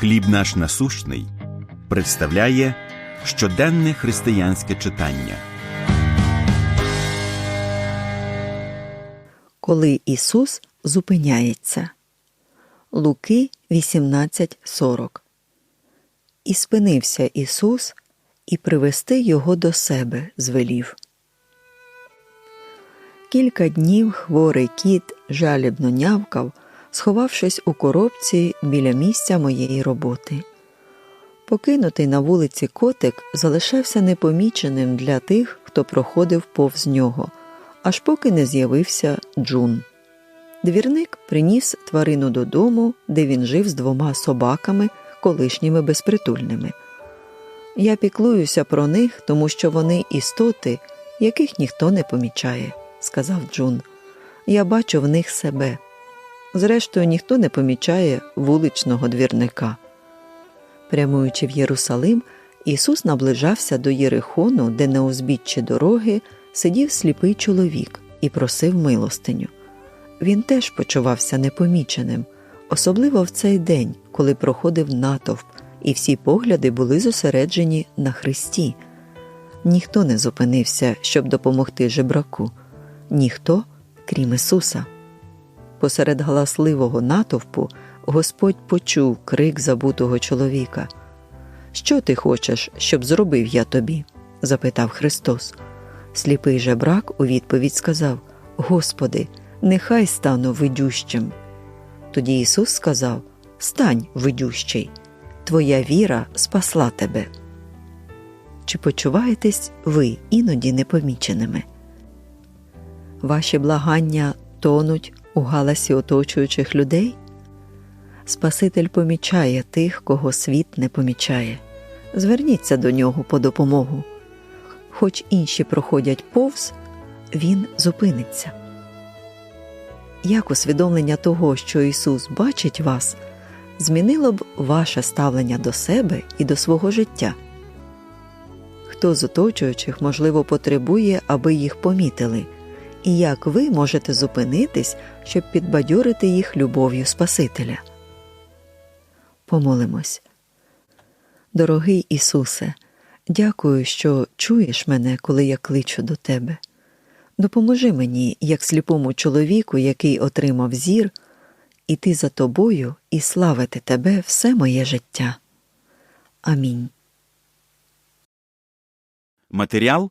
Хліб наш насущний представляє щоденне християнське читання. Коли Ісус зупиняється. Луки 18.40 І спинився Ісус і привести його до себе звелів. Кілька днів хворий кіт жалібно нявкав, сховавшись у коробці біля місця моєї роботи. Покинутий на вулиці котик залишався непоміченим для тих, хто проходив повз нього, аж поки не з'явився Джун. Двірник приніс тварину додому, де він жив з двома собаками, колишніми безпритульними. Я піклуюся про них, тому що вони істоти, яких ніхто не помічає, сказав Джун. Я бачу в них себе. Зрештою, ніхто не помічає вуличного двірника. Прямуючи в Єрусалим, Ісус наближався до Єрихону, де на узбіччі дороги сидів сліпий чоловік і просив милостиню. Він теж почувався непоміченим, особливо в цей день, коли проходив натовп, і всі погляди були зосереджені на Христі. Ніхто не зупинився, щоб допомогти жебраку, ніхто, крім Ісуса. Посеред галасливого натовпу Господь почув крик забутого чоловіка. Що ти хочеш, щоб зробив я тобі? запитав Христос. Сліпий жебрак у відповідь сказав: Господи, нехай стану видющим. Тоді Ісус сказав: Стань видющий, твоя віра спасла тебе. Чи почуваєтесь ви іноді непоміченими? Ваші благання тонуть у галасі оточуючих людей? Спаситель помічає тих, кого світ не помічає. Зверніться до нього по допомогу. Хоч інші проходять повз, він зупиниться. Як усвідомлення того, що Ісус бачить вас, змінило б ваше ставлення до себе і до свого життя? Хто з оточуючих, можливо, потребує, аби їх помітили, і як ви можете зупинитись, щоб підбадьорити їх любов'ю Спасителя? Помолимось. Дорогий Ісусе, дякую, що чуєш мене, коли я кличу до Тебе. Допоможи мені, як сліпому чоловіку, який отримав зір, іти за тобою і славити тебе все моє життя. Амінь. Матеріал